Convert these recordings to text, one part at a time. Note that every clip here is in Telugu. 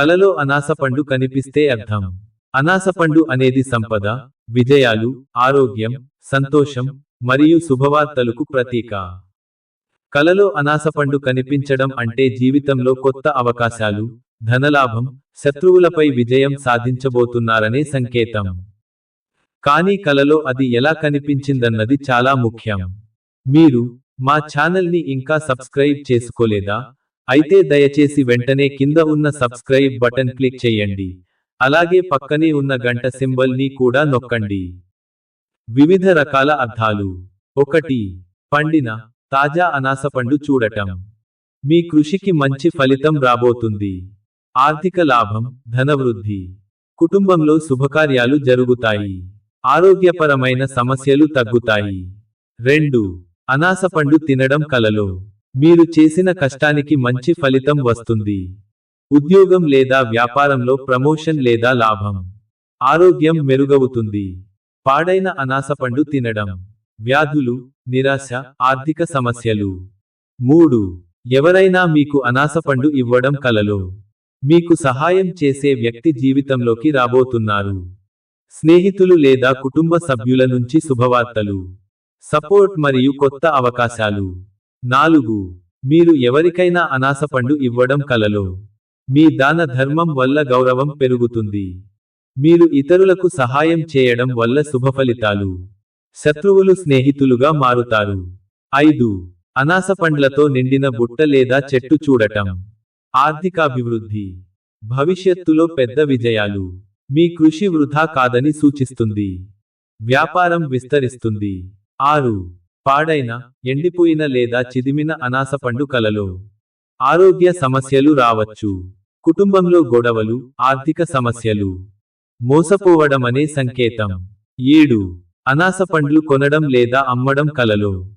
కలలో అనాసపండు కనిపిస్తే అర్థం. అనాసపండు అనేది సంపద విజయాలు ఆరోగ్యం సంతోషం మరియు శుభవార్తలకు ప్రతీక. కలలో అనాసపండు కనిపించడం అంటే జీవితంలో కొత్త అవకాశాలు ధనలాభం శత్రువులపై విజయం సాధించబోతున్నారనే సంకేతం. కానీ కలలో అది ఎలా కనిపించిందన్నది చాలా ముఖ్యం. మీరు మా ఛానల్ని ఇంకా సబ్స్క్రైబ్ చేసుకోలేదా? అయితే దయచేసి వెంటనే కింద ఉన్న సబ్స్క్రైబ్ బటన్ క్లిక్ చేయండి. అలాగే పక్కనే ఉన్న గంట సింబల్ని కూడా నొక్కండి. వివిధ రకాల అర్థాలు. ఒకటి పండిన తాజా అనాసపండు చూడటం. మీ కృషికి మంచి ఫలితం రాబోతుంది. ఆర్థిక లాభం ధనవృద్ధి. కుటుంబంలో శుభకార్యాలు జరుగుతాయి. ఆరోగ్యపరమైన సమస్యలు తగ్గుతాయి. రెండు అనాసపండు తినడం కలలో. మీరు చేసిన కష్టానికి మంచి ఫలితం వస్తుంది. ఉద్యోగం లేదా వ్యాపారంలో ప్రమోషన్ లేదా లాభం. ఆరోగ్యం మెరుగవుతుంది. పాడైన అనాసపండు తినడం. వ్యాధులు నిరాశ ఆర్థిక సమస్యలు. మూడు. ఎవరైనా మీకు అనాసపండు ఇవ్వడం కలలో. మీకు సహాయం చేసే వ్యక్తి జీవితంలోకి రాబోతున్నారు. స్నేహితులు లేదా కుటుంబ సభ్యుల నుంచి శుభవార్తలు. సపోర్ట్ మరియు కొత్త అవకాశాలు. నాలుగు మీరు ఎవరికైనా అనాసపండు ఇవ్వడం కలలో. మీ దాన ధర్మం వల్ల గౌరవం పెరుగుతుంది. మీరు ఇతరులకు సహాయం చేయడం వల్ల శుభఫలితాలు శత్రువులు స్నేహితులుగా మారుతారు. ఐదు అనాసపండ్లతో నిండిన బుట్ట లేదా చెట్టు చూడటం. ఆర్థికాభివృద్ధి. భవిష్యత్తులో పెద్ద విజయాలు. మీ కృషి వృధా కాదని సూచిస్తుంది. వ్యాపారం విస్తరిస్తుంది. ఆరు పాడైన ఎండిపోయిన లేదా చిదిమిన అనాస పండు కలలో ఆరోగ్య సమస్యలు రావచ్చు. కుటుంబంలో గొడవలు ఆర్థిక సమస్యలు. మోసపోవడమనే సంకేతం. ఏడు. అనాస పండ్లు కొనడం లేదా అమ్మడం కలలో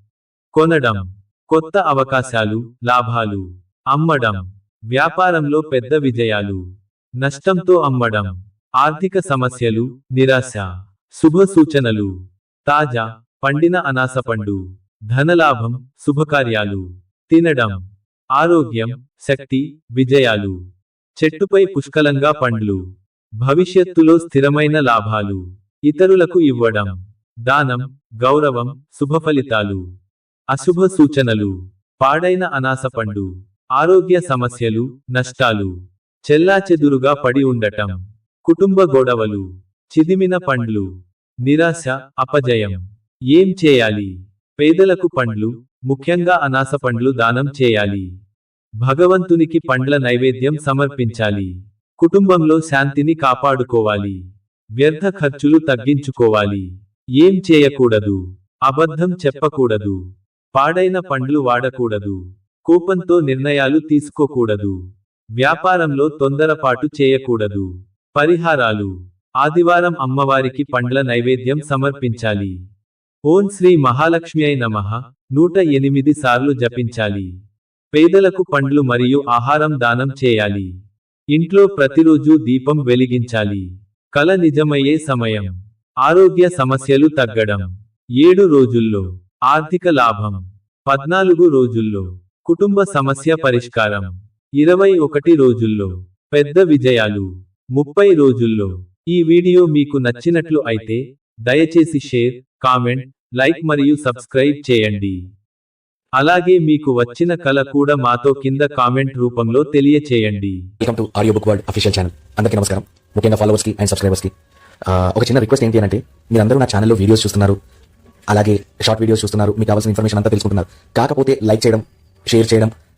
కొనడం. కొత్త అవకాశాలు లాభాలు. అమ్మడం. వ్యాపారంలో పెద్ద విజయాలు. నష్టంతో అమ్మడం. ఆర్థిక సమస్యలు నిరాశ. శుభ సూచనలు. తాజా పండిన అనాసపండు ధనలాభం శుభకార్యాలు తినడం ఆరోగ్యం శక్తి విజయాలు. చెట్టుపై పుష్కలంగా పండ్లు భవిష్యత్తులో స్థిరమైన లాభాలు ఇతరులకు ఇవ్వడం దానం గౌరవం శుభఫలితాలు. అశుభ సూచనలు పాడైన అనాసపండు ఆరోగ్య సమస్యలు నష్టాలు. చెల్లాచెదురుగా పడి ఉండటం కుటుంబ గొడవలు చిదిమిన పండ్లు నిరాశ అపజయం. ఏం చేయాలి? పేదలకు పండ్లు ముఖ్యంగా అనాస పండ్లు దానం చేయాలి. భగవంతునికి పండ్ల నైవేద్యం సమర్పించాలి. కుటుంబంలో శాంతిని కాపాడుకోవాలి. వ్యర్థ ఖర్చులు తగ్గించుకోవాలి. ఏం చేయకూడదు? అబద్ధం చెప్పకూడదు. పాడైన పండ్లు వాడకూడదు. కోపంతో నిర్ణయాలు తీసుకోకూడదు. వ్యాపారంలో తొందరపాటు చేయకూడదు. పరిహారాలు. ఆదివారం అమ్మవారికి పండ్ల నైవేద్యం సమర్పించాలి. ఓం శ్రీ మహాలక్ష్మ్యై నమః. నూట ఎనిమిది సార్లు జపించాలి. పేదలకు పండ్లు మరియు ఆహారం దానం చేయాలి. ఇంట్లో ప్రతిరోజు దీపం వెలిగించాలి. కల నిజమయ్యే సమయం. ఆరోగ్య సమస్యలు తగ్గడం. ఏడు రోజుల్లో. ఆర్థిక లాభం. పద్నాలుగు రోజుల్లో. కుటుంబ సమస్య పరిష్కారం. ఇరవై ఒకటి రోజుల్లో. పెద్ద విజయాలు. ముప్పై రోజుల్లో. ఈ వీడియో మీకు నచ్చినట్లు అయితే దయచేసి షేర్ కామెంట్ లైక్ మరియు సబ్స్క్రైబ్ చేయండి. అలాగే మీకు వచ్చిన కళ కూడా మాతో కింద కామెంట్ రూపంలో తెలియచేయండి. Welcome to audio book world official channel అందరికీ నమస్కారం. ముఖ్యంగా ఫాలోవర్స్కి అండ్ సబ్స్క్రైబర్స్కి ఒక చిన్న రిక్వెస్ట్ ఏంటి అంటే మీరందరూ నా ఛానల్లో వీడియోస్ చూస్తున్నారు. అలాగే షార్ట్ వీడియోస్ చూస్తున్నారు. మీకు కావాల్సిన ఇన్ఫర్మేషన్ అంతా తెలుసుకుంటున్నారు. కాకపోతే లైక్ చేయడం షేర్ చేయడం